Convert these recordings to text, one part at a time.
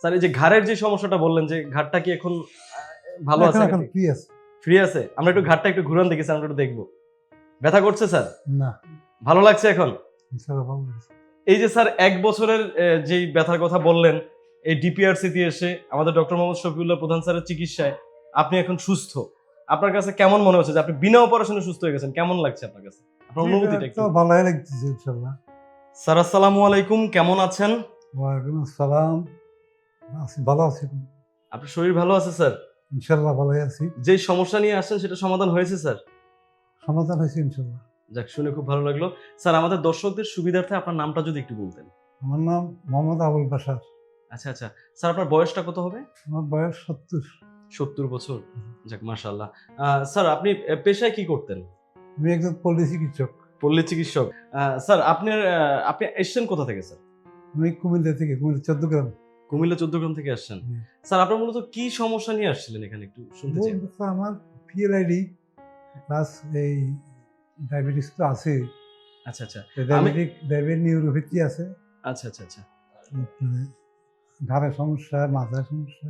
Sir এই যে ঘাড়ের যে সমস্যাটা বললেন যে ঘাড়টা কি এখন ভালো আছে এখন ফ্রি আছে। ফ্রি আছে? আমরা একটু ঘাড়টা একটু ঘুরান দেখি স্যার আমরা একটু দেখব। ব্যথা করছে স্যার? না। ভালো লাগছে এখন? এই যে স্যার এক বছরের যেই ব্যথার কথা বললেন এই ডিপিআরসিতে এসে আমাদের ডক্টর মোহাম্মদ শফিউল্লাহ প্রধান স্যারের চিকিৎসায় আপনি এখন সুস্থ। আপনার কাছে কেমন মনে হচ্ছে যে আপনি বিনা অপারেশনে সুস্থ হয়ে গেছেন? কেমন লাগছে আপনার কাছে? আপনার অনুভূতিটা একটু তো ভালো লাগতেছে ইনশাআল্লাহ। স্যার আসসালামু আলাইকুম কেমন আছেন? ওয়ালাইকুম আসসালাম। আছি ভালো আছি। আপনার শরীর ভালো আছে স্যার? ইনশাআল্লাহ ভালো আছি। যে সমস্যা নিয়ে আসছেন সেটা সমাধান হয়েছে স্যার? সমাধান হয়েছে ইনশাআল্লাহ যাক শুনে খুব ভালো লাগল। স্যার আমাদের দর্শকদের সুবিধার্থে আপনার নামটা যদি একটু বলতেন। আমার নাম মোহাম্মদ আবুল বাসার আচ্ছা আচ্ছা। স্যার আপনার বয়সটা কত হবে? আমার বয়স সত্তর। সত্তর বছর? যাক মাশাল্লাহ স্যার আপনি পেশায় কি করতেন? আমি একজন পল্লী চিকিৎসক। পল্লী চিকিৎসক। স্যার আপনার আপনি এসছেন কোথা থেকে স্যার? আমি কুমিল্লা থেকে কুমিল্লা চোদ্দ গ্রাম কুমিল্লা চোদ্দগ্রাম থেকে আসছেন। স্যার আপনার মূলত কি সমস্যা নিয়ে আসছিলেন এখানে একটু শুনতে চাই। আমার পিএলআইডি প্লাস এই ডায়াবেটিস তো আছে। আচ্ছা আচ্ছা। ডায়াবেটিক ডায়াবেটিক নিউরোপ্যাথি আছে। আচ্ছা আচ্ছা আচ্ছা। ঘাড়ের সমস্যা মাথার সমস্যা।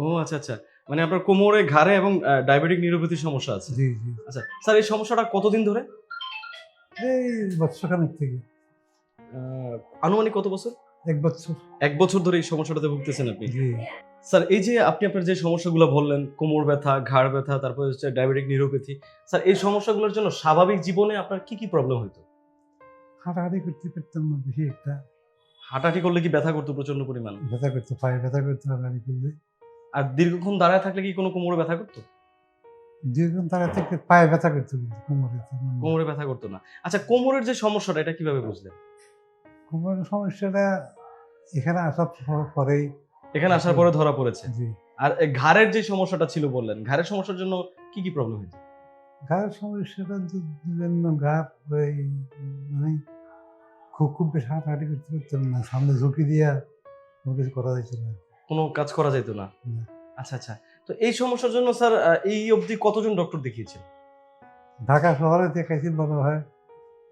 ও আচ্ছা আচ্ছা। মানে আপনার কোমরে ঘাড়ে এবং ডায়াবেটিক নিউরোপ্যাথির সমস্যা আছে। জি জি। আচ্ছা স্যার এই সমস্যাটা কতদিন ধরে? এই বৎসখানেক থেকে। আনুমানিক কত বছর? এক বছর। এক বছর ধরে এই সমস্যাটাতে ভুগতেছেন আপনি? স্যার এই যে আপনি আপনার যে সমস্যাগুলো বললেন কোমর ব্যথা ঘাড় ব্যথা তারপর হচ্ছে ডায়াবেটিক নিউরোপ্যাথি স্যার এই সমস্যাগুলোর জন্য স্বাভাবিক জীবনে আপনার কি কি প্রবলেম হতো হাঁটাহাঁটি করতে পারতাম না বেশি একটা। হাঁটাহাঁটি করলে কি ব্যথা করতো প্রচণ্ড পরিমাণ? ব্যথা করতো পায়ে ব্যথা করতো হাঁটাহাঁটি করলে। আর দীর্ঘক্ষণ দাঁড়ায় থাকলে কি কোনো কোমরে ব্যথা করতো? দীর্ঘক্ষণ তারা থেকে পায়ে ব্যথা করতো কিন্তু কোমরে কোমরে ব্যথা করতো না। আচ্ছা কোমরের যে সমস্যাটা এটা কীভাবে বুঝলেন? কোমরের সমস্যাটা এখানে আসার পর- পরেই এখানে আসার পরে ধরা পড়েছে। জি। আর এই ঘাড়ের যে সমস্যাটা ছিল বললেন ঘাড়ের সমস্যার জন্য কি কি প্রবলেম হয়েছে? ঘাড়ের সমস্যাটা জন্য ঘাড় মানে খুব খুব বেশি হাঁটাহাঁটি করতে পারতাম না। সামনে ঝুঁকি দিয়া কোনো কিছু করা যাইতো না। কোনো কাজ করা যেত না। আচ্ছা আচ্ছা। তো এই সমস্যার জন্য স্যার এই অবধি কতজন ডক্টর দেখিয়েছেন? ঢাকা শহরে দেখাইছি মনে হয়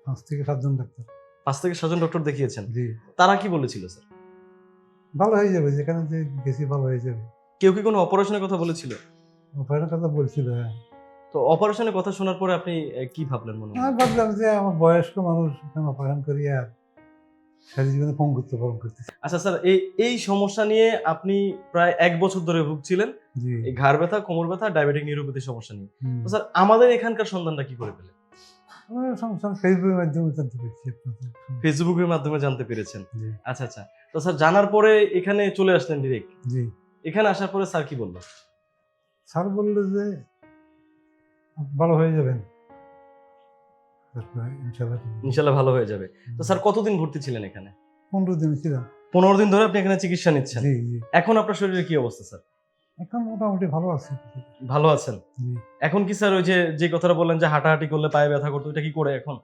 পাঁচ থেকে সাতজন ডাক্তার পাঁচ থেকে সাতজন ডক্টর দেখিয়েছেন। জি। তারা কি বলেছিল স্যার? ভালো হয়ে যাবে যেখানে যে বেশি ভালো হয়ে যাবে। কেউ কি কোনো অপারেশনের কথা বলেছিল? অপারের কথা বলছিল হ্যাঁ। তো অপারেশনের কথা শোনার পরে আপনি আহ, কি ভাবলেন মনে আমি ভাবলাম যে আমার বয়স্ক মানুষ এখানে অপারেশন করি আর সারা জীবনে পঙ্গুত্ব করতেছি আচ্ছা স্যার এই এই সমস্যা নিয়ে আপনি প্রায় এক বছর ধরে ভুগছিলেন। জি। এই ঘাড় ব্যথা কোমর ব্যথা ডায়াবেটিক নিউরোপ্যাথি সমস্যা নিয়ে। হুম। তো স্যার আমাদের এখানকার সন্ধানটা কি করে পেলেন ফেসবুকের মাধ্যমে জানতে পেরেছি ফেসবুকের মাধ্যমে জানতে পেরেছেন। জি। আচ্ছা আচ্ছা। তো স্যার জানার পরে এখানে চলে আসলেন ডিরেক্ট জি। এখানে আসার পরে স্যার কি বলল? স্যার বলল যে ভালো হয়ে যাবেন। ইনশাল্লাহ ভালো হয়ে যাবে। তো স্যার কতদিন ভর্তি ছিলেন এখানে? পনেরো দিন ছিলাম। পনেরো দিন ধরে আপনি এখানে চিকিৎসা নিচ্ছেন? এখন আপনার শরীরে কি অবস্থা স্যার? এখন মোটামুটি ভালো আছে। ভালো আছেন? এখন কি স্যার ওই যে যে কথাটা বললেন যে হাঁটাহাঁটি করলে পায়ে ব্যথা করতো এটা কি করে এখন?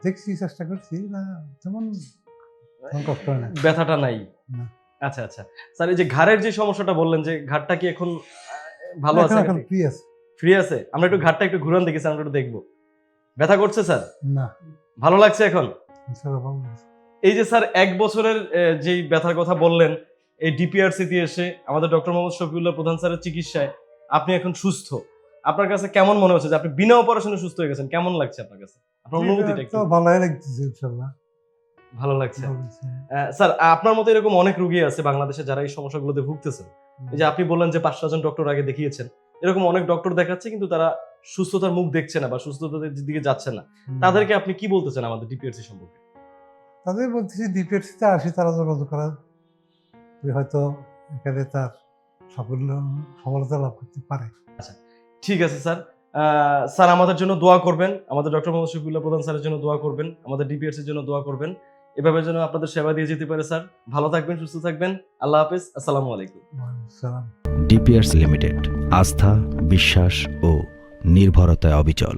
দেখছি চেষ্টা করছি না তেমন কষ্ট না। ব্যথাটা নাই? আচ্ছা আচ্ছা। স্যার এই যে ঘাড়ের যে সমস্যাটা বললেন যে ঘাড়টা কি এখন ভালো আছে এখন ফ্রি আছে। ফ্রি আছে? আমরা একটু ঘাড়টা একটু ঘুরান দেখি স্যার আমরা একটু দেখব। ব্যথা করছে স্যার? না। ভালো লাগছে এখন? এই যে স্যার এক বছরের যেই ব্যথার কথা বললেন এই ডিপিআরসিতে এসে আমাদের ডক্টর মোহাম্মদ শফিউল্লাহ প্রধান স্যারের চিকিৎসায় আপনি এখন সুস্থ। আপনার কাছে কেমন মনে হচ্ছে যে আপনি বিনা অপারেশনে সুস্থ হয়ে গেছেন? কেমন লাগছে আপনার কাছে? আপনার অনুভূতিটা একটু। তো ভালো লাগতেছে ইনশাল্লাহ। ভালো লাগছে। লাগছে। আহ, স্যার আপনার মতো এরকম অনেক রোগী আছে বাংলাদেশে যারা এই সমস্যাগুলোতে ভুগতেছেন। এই যে আপনি বললেন যে পাঁচ সাতজন ডক্টর আগে দেখিয়েছেন এরকম অনেক ডক্টর দেখাচ্ছে কিন্তু তারা সুস্থতার মুখ দেখছে না বা সুস্থতার দিকে যাচ্ছে না। তাদেরকে আপনি কি বলতে চান আমাদের ডিপিআরসি সম্পর্কে? তাদের বলতেছি ডিপিএসসিতে আসি তারা যোগাযোগ করার হয়তো এখানে তার সাফল্য সফলতা লাভ করতে পারে। আচ্ছা ঠিক আছে স্যার। স্যার আমাদের জন্য দোয়া করবেন। আমাদের ডক্টর মোহাম্মদ শফিউল্লাহ প্রধান স্যারের জন্য দোয়া করবেন। আমাদের ডিপিএসসির জন্য দোয়া করবেন। এভাবে যেন আপনাদের সেবা দিয়ে যেতে পারে স্যার। ভালো থাকবেন সুস্থ থাকবেন। আল্লাহ হাফেজ। আসসালামু আলাইকুম। সালাম ডিপিয়ার্স লিমিটেড আস্থা বিশ্বাস ও নির্ভরতায় অবিচল।